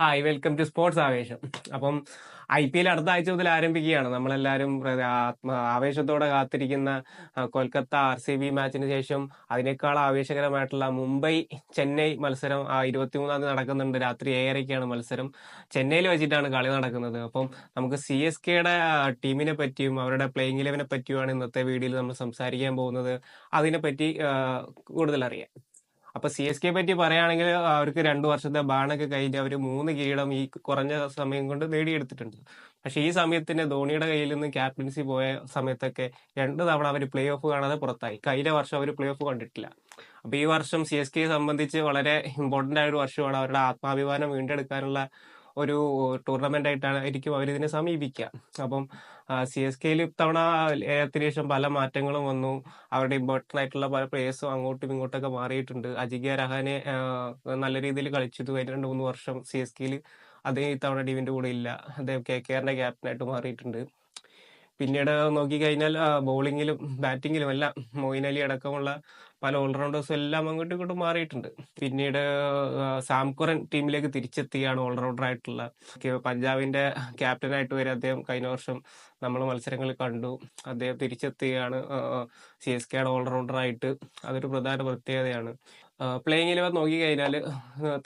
Hi welcome to sports ആവേശം. അപ്പം I P L അടുത്ത ആഴ്ച മുതൽ ആരംഭിക്കുകയാണ്. നമ്മളെല്ലാവരും ആവേശത്തോടെ കാത്തിരിക്കുന്ന കൊൽക്കത്ത ആർ സി ബി മാച്ചിന് ശേഷം അതിനേക്കാൾ ആവേശകരമായിട്ടുള്ള മുംബൈ ചെന്നൈ മത്സരം ഇരുപത്തിമൂന്നാം തീയതി നടക്കുന്നുണ്ട്. രാത്രി ഏഴരയ്ക്കാണ് മത്സരം. ചെന്നൈയിൽ വെച്ചിട്ടാണ് കളി നടക്കുന്നത്. അപ്പം നമുക്ക് സി എസ് കെയുടെ ടീമിനെ പറ്റിയും അവരുടെ പ്ലേയിങ് ഇലവനെ പറ്റിയുമാണ് ഇന്നത്തെ വീഡിയോയിൽ നമ്മൾ സംസാരിക്കാൻ പോകുന്നത്. അതിനെപ്പറ്റി കൂടുതൽ അറിയാം അപ്പൊ സി എസ് കെ പറ്റി പറയുകയാണെങ്കിൽ അവർക്ക് രണ്ടു വർഷത്തെ ബാണൊക്കെ കഴിഞ്ഞ് അവർ മൂന്ന് കിരീടം ഈ കുറഞ്ഞ സമയം കൊണ്ട് നേടിയെടുത്തിട്ടുണ്ട്. പക്ഷെ ഈ സമയത്തിന് ധോണിയുടെ കയ്യിൽ നിന്ന് ക്യാപ്റ്റൻസി പോയ സമയത്തൊക്കെ രണ്ട് തവണ അവർ പ്ലേ ഓഫ് കാണാതെ പുറത്തായി. കഴിഞ്ഞ വർഷം അവർ പ്ലേ ഓഫ് കണ്ടിട്ടില്ല. അപ്പൊ ഈ വർഷം സി എസ് കെയെ സംബന്ധിച്ച് വളരെ ഇമ്പോർട്ടന്റ് ആയ ഒരു വർഷമാണ്. അവരുടെ ആത്മാഭിമാനം വീണ്ടെടുക്കാനുള്ള ഒരു ടൂർണമെന്റ് ആയിട്ടാണ് ആയിരിക്കും ഇതിനെ സമീപിക്കുക അപ്പം സി എസ് കെയിൽ ഇത്തവണ ഏകദേശം പല മാറ്റങ്ങളും വന്നു. അവരുടെ ഇമ്പോർട്ടന്റ് ആയിട്ടുള്ള പല പ്ലേയേഴ്സും അങ്ങോട്ടും ഇങ്ങോട്ടൊക്കെ മാറിയിട്ടുണ്ട്. അജിങ്ക്യ രഹാനെ നല്ല രീതിയിൽ കളിച്ചു കഴിഞ്ഞ രണ്ട് മൂന്ന് വർഷം സി എസ് കെയിൽ അദ്ദേഹം ഇത്തവണ ടീമിന്റെ കൂടെ ഇല്ല. അദ്ദേഹം കെ കെ ആറിന്റെ ക്യാപ്റ്റനായിട്ട് മാറിയിട്ടുണ്ട്. പിന്നീട് നോക്കിക്കഴിഞ്ഞാൽ ബോളിങ്ങിലും ബാറ്റിങ്ങിലും എല്ലാം മോയിൻ അലി അടക്കമുള്ള പല ഓൾറൗണ്ടേഴ്സും എല്ലാം അങ്ങോട്ടും ഇങ്ങോട്ടും മാറിയിട്ടുണ്ട്. പിന്നീട് സാംകുറൻ ടീമിലേക്ക് തിരിച്ചെത്തിയാണ് ഓൾറൗണ്ടർ ആയിട്ടുള്ള പഞ്ചാബിന്റെ ക്യാപ്റ്റനായിട്ട് വരെ അദ്ദേഹം കഴിഞ്ഞ വർഷം നമ്മൾ മത്സരങ്ങൾ കണ്ടു. അദ്ദേഹം തിരിച്ചെത്തുകയാണ് സി എസ് കെയുടെ ഓൾറൗണ്ടർ ആയിട്ട് അതൊരു പ്രധാന പ്രത്യേകതയാണ്. പ്ലേയിങ് ഇലവൻ നോക്കിക്കഴിഞ്ഞാൽ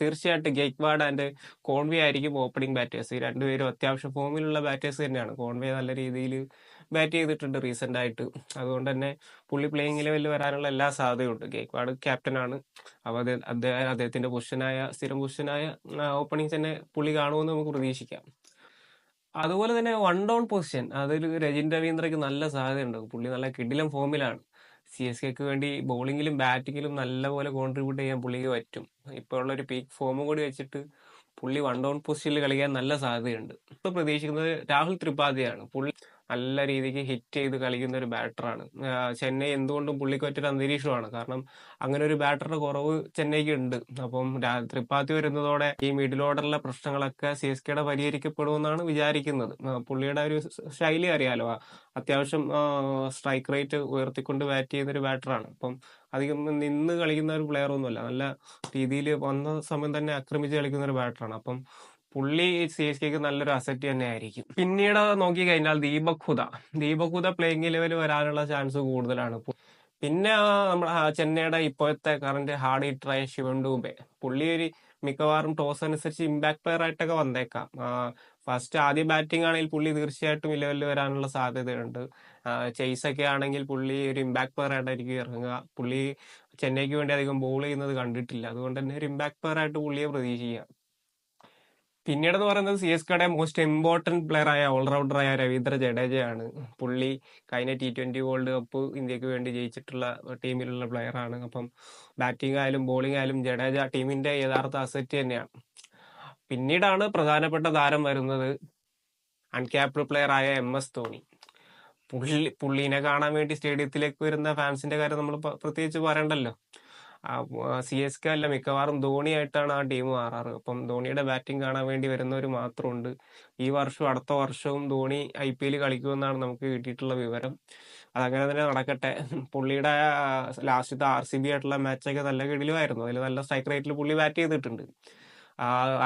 തീർച്ചയായിട്ടും ഗെയ്ക്വാഡ് ആൻഡ് കോൺവേ ആയിരിക്കും ഓപ്പണിംഗ് ബാറ്റേഴ്സ് ഈ രണ്ടുപേരും അത്യാവശ്യം ഫോമിലുള്ള ബാറ്റേഴ്സ് തന്നെയാണ്. കോൺവേ നല്ല രീതിയിൽ ബാറ്റ് ചെയ്തിട്ടുണ്ട് റീസെന്റ് ആയിട്ട്. അതുകൊണ്ട് തന്നെ പുള്ളി പ്ലേയിങ് ലെവലിൽ വരാനുള്ള എല്ലാ സാധ്യതയുണ്ട് ഗേക്വാഡ് ക്യാപ്റ്റനാണ് അപ്പോൾ അദ്ദേഹം അദ്ദേഹത്തിന്റെ പൊസിഷനായ സ്ഥിരം പൊസിഷനായ ഓപ്പണിംഗ് തന്നെ പുള്ളി കാണുമെന്ന് നമുക്ക് പ്രതീക്ഷിക്കാം. അതുപോലെ തന്നെ വൺ ഡൗൺ പൊസിഷൻ അതിൽ രജിൻ രവീന്ദ്രയ്ക്ക് നല്ല സാധ്യതയുണ്ട്. പുള്ളി നല്ല കിടിലം ഫോമിലാണ് സി എസ് കെക്ക് വേണ്ടി ബോളിങ്ങിലും ബാറ്റിങ്ങിലും നല്ലപോലെ കോൺട്രിബ്യൂട്ട് ചെയ്യാൻ പുള്ളിക്ക് പറ്റും. ഇപ്പോൾ ഉള്ള ഒരു പീക്ക് ഫോമും കൂടി വെച്ചിട്ട് പുള്ളി വൺ ഡൗൺ പൊസിഷനിൽ കളിക്കാൻ നല്ല സാധ്യതയുണ്ട്. ഇപ്പൊ പ്രതീക്ഷിക്കുന്നത് രാഹുൽ ത്രിപാഠിയാണ്. പുള്ളി നല്ല രീതിക്ക് ഹിറ്റ് ചെയ്ത് കളിക്കുന്ന ഒരു ബാറ്ററാണ് ചെന്നൈ എന്തുകൊണ്ടും പുള്ളിക്കൊറ്റൊരു അന്തരീക്ഷമാണ്. കാരണം അങ്ങനെ ഒരു ബാറ്ററുടെ കുറവ് ചെന്നൈക്ക് ഉണ്ട്. അപ്പം ത്രിപാത്തി വരുന്നതോടെ ഈ മിഡിൽ ഓർഡറിലെ പ്രശ്നങ്ങളൊക്കെ സി എസ് കെയുടെ പരിഹരിക്കപ്പെടുമെന്നാണ് വിചാരിക്കുന്നത്. പുള്ളിയുടെ ഒരു ശൈലി അറിയാലോ. ആ, അത്യാവശ്യം സ്ട്രൈക്ക് റേറ്റ് ഉയർത്തിക്കൊണ്ട് ബാറ്റ് ചെയ്യുന്ന ഒരു ബാറ്ററാണ് അപ്പം അധികം നിന്ന് കളിക്കുന്ന ഒരു പ്ലെയർ ഒന്നുമല്ല. നല്ല രീതിയിൽ വന്ന സമയം തന്നെ ആക്രമിച്ച് കളിക്കുന്ന ഒരു ബാറ്ററാണ് അപ്പം പുള്ളി സി എസ് കെക്ക് നല്ലൊരു അസറ്റ് തന്നെ ആയിരിക്കും പിന്നീട് നോക്കി കഴിഞ്ഞാൽ ദീപക് ഹുദ. ദീപക് ഹുദ പ്ലേയിങ് ലെവൽ വരാനുള്ള ചാൻസ് കൂടുതലാണ്. പിന്നെ നമ്മുടെ ചെന്നൈയുടെ ഇപ്പോഴത്തെ കറന്റ് ഹാർഡ് ഹിറ്ററായ ശിവൻ ഡൂബെ. പുള്ളി ഒരു മിക്കവാറും ടോസ് അനുസരിച്ച് ഇമ്പാക്ട് പ്ലെയർ ആയിട്ടൊക്കെ വന്നേക്കാം. ഫസ്റ്റ് ആദ്യ ബാറ്റിംഗ് ആണെങ്കിൽ പുള്ളി തീർച്ചയായിട്ടും ഇലവലിൽ ലെവലിൽ വരാനുള്ള സാധ്യതയുണ്ട്. ചെയ്സ് ഒക്കെ ആണെങ്കിൽ പുള്ളി ഒരു ഇമ്പാക്ട് പ്ലെയർ ആയിട്ടായിരിക്കും ഇറങ്ങുക. പുള്ളി ചെന്നൈക്ക് വേണ്ടി അധികം ബോൾ ചെയ്യുന്നത് കണ്ടിട്ടില്ല. അതുകൊണ്ട് തന്നെ ഒരു ഇമ്പാക്ട് പ്ലെയർ ആയിട്ട് പുള്ളിയെ പ്രതീക്ഷിക്കാം. പിന്നീട് എന്ന് പറയുന്നത് സി എസ് കെയുടെ മോസ്റ്റ് ഇമ്പോർട്ടന്റ് പ്ലെയർ ആയ ഓൾറൗണ്ടർ ആയ രവീന്ദ്ര ജഡേജയാണ്. പുള്ളി കഴിഞ്ഞ ടി ട്വന്റി വേൾഡ് കപ്പ് ഇന്ത്യയ്ക്ക് വേണ്ടി ജയിച്ചിട്ടുള്ള ടീമിലുള്ള പ്ലെയർ ആണ്. അപ്പം ബാറ്റിംഗ് ആയാലും ബോളിംഗ് ആയാലും ജഡേജ ടീമിന്റെ യഥാർത്ഥ അസറ്റ് തന്നെയാണ്. പിന്നീടാണ് പ്രധാനപ്പെട്ട താരം വരുന്നത് അൺക്യാപ്ഡ് പ്ലെയർ ആയ എം എസ് ധോണി. പുള്ളി പുള്ളീനെ കാണാൻ വേണ്ടി സ്റ്റേഡിയത്തിലേക്ക് വരുന്ന ഫാൻസിന്റെ കാര്യം നമ്മൾ പ്രത്യേകിച്ച് പറയണ്ടല്ലോ. സി എസ് കെ അല്ല മിക്കവാറും ധോണിയായിട്ടാണ് ആ ടീം മാറാറ്. അപ്പം ധോണിയുടെ ബാറ്റിംഗ് കാണാൻ വേണ്ടി വരുന്നവർ മാത്രമുണ്ട്. ഈ വർഷവും അടുത്ത വർഷവും ധോണി ഐ പി എൽ കളിക്കുമെന്നാണ് നമുക്ക് കിട്ടിയിട്ടുള്ള വിവരം. അതങ്ങനെ തന്നെ നടക്കട്ടെ. പുള്ളിയുടെ ലാസ്റ്റത്തെ ആർ സി ബി ആയിട്ടുള്ള മാച്ചൊക്കെ നല്ല കിടിലുമായിരുന്നു. അതിൽ നല്ല സ്ട്രൈക്ക് റേറ്റിൽ പുള്ളി ബാറ്റ് ചെയ്തിട്ടുണ്ട്.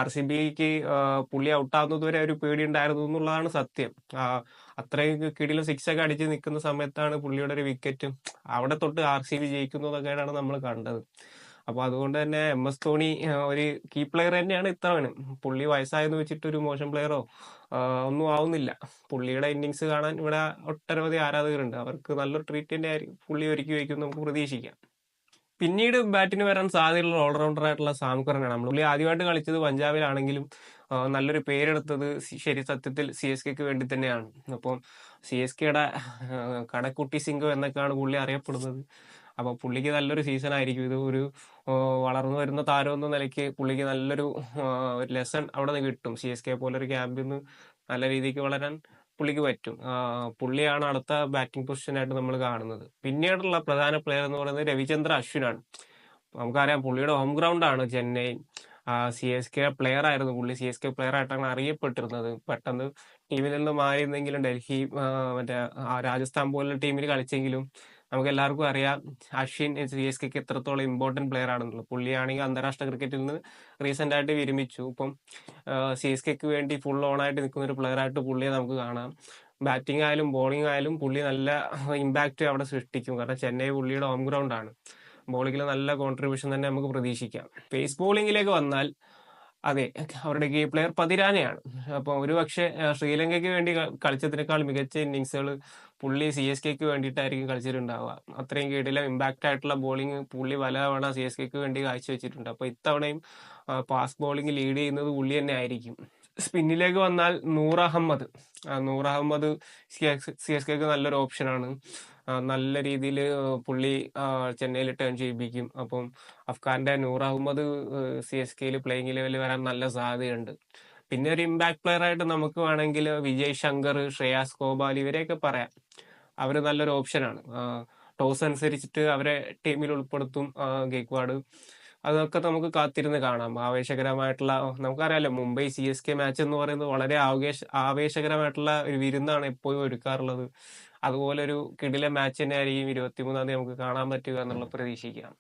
ആർ സി ബിക്ക് പുള്ളി ഔട്ടാകുന്നതുവരെ ഒരു പേടി ഉണ്ടായിരുന്നു എന്നുള്ളതാണ് സത്യം. അത്രയും കിടിലും സിക്സ് ഒക്കെ അടിച്ച് നിൽക്കുന്ന സമയത്താണ് പുള്ളിയുടെ ഒരു വിക്കറ്റും അവിടെ തൊട്ട് ആർ സി ബി ജയിക്കുന്നതൊക്കെയാണ് നമ്മൾ കണ്ടത്. അപ്പൊ അതുകൊണ്ട് തന്നെ എം എസ് ധോണി ഒരു കീ പ്ലെയർ തന്നെയാണ് ഇത്തവണ. പുള്ളി വയസ്സായെന്ന് വെച്ചിട്ട് ഒരു മോശം പ്ലെയറോ ഒന്നും ആവുന്നില്ല. പുള്ളിയുടെ ഇന്നിങ്സ് കാണാൻ ഇവിടെ ഒട്ടനവധി ആരാധകരുണ്ട്. അവർക്ക് നല്ലൊരു ട്രീറ്റ്മെന്റ് ആയിരിക്കും. പുള്ളി ഒരുക്കി വയ്ക്കും നമുക്ക് പ്രതീക്ഷിക്കാം. പിന്നീട് ബാറ്റിന് വരാൻ സാധ്യതയുള്ള ഓൾറൗണ്ടർ ആയിട്ടുള്ള സാംകുറനാണ് നമ്മൾ പുള്ളി ആദ്യമായിട്ട് കളിച്ചത് പഞ്ചാബിലാണെങ്കിലും നല്ലൊരു പേരെടുത്തത് ശരി സത്യത്തിൽ സി എസ് കെക്ക് വേണ്ടി തന്നെയാണ്. അപ്പം സി എസ് കെയുടെ കടക്കുട്ടി സിംഗം എന്നൊക്കെയാണ് പുള്ളി അറിയപ്പെടുന്നത്. അപ്പൊ പുള്ളിക്ക് നല്ലൊരു സീസൺ ആയിരിക്കും ഇത് ഒരു വളർന്നു വരുന്ന താരം എന്ന നിലയ്ക്ക് പുള്ളിക്ക് നല്ലൊരു ലെസൺ അവിടെ നിന്ന് കിട്ടും. സി എസ് കെ പോലൊരു ക്യാമ്പിൽ നിന്ന് നല്ല രീതിക്ക് വളരാൻ പുള്ളിക്ക് പറ്റും. പുള്ളിയാണ് അടുത്ത ബാറ്റിംഗ് പൊസിഷനായിട്ട് നമ്മൾ കാണുന്നത്. പിന്നീടുള്ള പ്രധാന പ്ലെയർ എന്ന് പറയുന്നത് രവിചന്ദ്ര അശ്വിനാണ്. നമുക്കറിയാം പുള്ളിയുടെ ഹോം ഗ്രൗണ്ട് ആണ് Chennai. C S K player ആയിരുന്നു പുള്ളി. സി എസ് കെ പ്ലെയർ ആയിട്ടാണ് അറിയപ്പെട്ടിരുന്നത്. പെട്ടെന്ന് ടീമിൽ നിന്ന് മാറിയിരുന്നെങ്കിലും ഡൽഹി മറ്റേ രാജസ്ഥാൻ പോലുള്ള ടീമിൽ കളിച്ചെങ്കിലും നമുക്ക് എല്ലാവർക്കും അറിയാം അശ്വിൻ സി എസ് കെക്ക് എത്രത്തോളം ഇമ്പോർട്ടന്റ് പ്ലെയർ ആണെന്നുള്ളത്. പുള്ളിയാണെങ്കിൽ അന്താരാഷ്ട്ര ക്രിക്കറ്റിൽ നിന്ന് റീസെന്റ് ആയിട്ട് വിരമിച്ചു. ഇപ്പം സി എസ് കെക്ക് വേണ്ടി ഫുൾ ഓൺ ആയിട്ട് നിൽക്കുന്ന ഒരു പ്ലെയർ ആയിട്ട് പുള്ളിയെ നമുക്ക് കാണാം. ബാറ്റിംഗ് ആയാലും ബോളിംഗ് ആയാലും പുള്ളി നല്ല ഇമ്പാക്റ്റ് അവിടെ സൃഷ്ടിക്കും. കാരണം ചെന്നൈ പുള്ളിയുടെ ഹോം ഗ്രൗണ്ട് ആണ്. ബോളിങ്ങിൽ നല്ല കോൺട്രിബ്യൂഷൻ തന്നെ നമുക്ക് പ്രതീക്ഷിക്കാം. പേസ് ബോളിങ്ങിലേക്ക് വന്നാൽ അതെ അവരുടെ കീ പ്ലെയർ പതിരാനയാണ്. അപ്പോൾ ഒരു പക്ഷേ ശ്രീലങ്കയ്ക്ക് വേണ്ടി കളിച്ചതിനേക്കാൾ മികച്ച ഇന്നിങ്സുകൾ പുള്ളി സി എസ് കെക്ക് വേണ്ടിയിട്ടായിരിക്കും കളിച്ചിട്ടുണ്ടാവുക. അത്രയും കീഴിലെ ഇമ്പാക്റ്റ് ആയിട്ടുള്ള ബോളിംഗ് പുള്ളി പല തവണ സി എസ് കെക്ക് വേണ്ടി കാഴ്ചവെച്ചിട്ടുണ്ട്. അപ്പോൾ ഇത്തവണയും പാസ് ബോളിംഗ് ലീഡ് ചെയ്യുന്നത് പുള്ളി തന്നെ ആയിരിക്കും. സ്പിന്നിലേക്ക് വന്നാൽ നൂർ അഹമ്മദ് നൂർ അഹമ്മദ് സി എസ് കെക്ക് നല്ലൊരു ഓപ്ഷനാണ് നല്ല രീതിയിൽ പുള്ളി ചെന്നൈയിൽ ടേൺ ചെയ്യിപ്പിക്കും. അപ്പം അഫ്ഗാന്റെ നൂർ അഹമ്മദ് സി എസ് കെയിൽ പ്ലേയിങ് ലെവലിൽ വരാൻ നല്ല സാധ്യതയുണ്ട്. പിന്നെ ഒരു ഇമ്പാക്ട് പ്ലെയർ ആയിട്ട് നമുക്ക് വേണമെങ്കിൽ വിജയ് ശങ്കർ ശ്രേയാസ് ഗോപാൽ ഇവരെയൊക്കെ പറയാം. അവർ നല്ലൊരു ഓപ്ഷനാണ് ടോസ് അനുസരിച്ചിട്ട് അവരെ ടീമിൽ ഉൾപ്പെടുത്തും ഗേക്വാഡ് അതൊക്കെ നമുക്ക് കാത്തിരുന്ന് കാണാം. ആവേശകരമായിട്ടുള്ള നമുക്കറിയാലോ Mumbai C S K match എന്ന് പറയുന്നത് വളരെ ആവേശ ആവേശകരമായിട്ടുള്ള ഒരു വിരുന്നാണ് എപ്പോഴും ഒരുക്കാറുള്ളത്. അതുപോലെ ഒരു കിടില മാച്ച് തന്നെ ആയിരിക്കും ഇരുപത്തിമൂന്നാം തീയതി നമുക്ക് കാണാൻ പറ്റുക എന്നുള്ള പ്രതീക്ഷിക്കാം.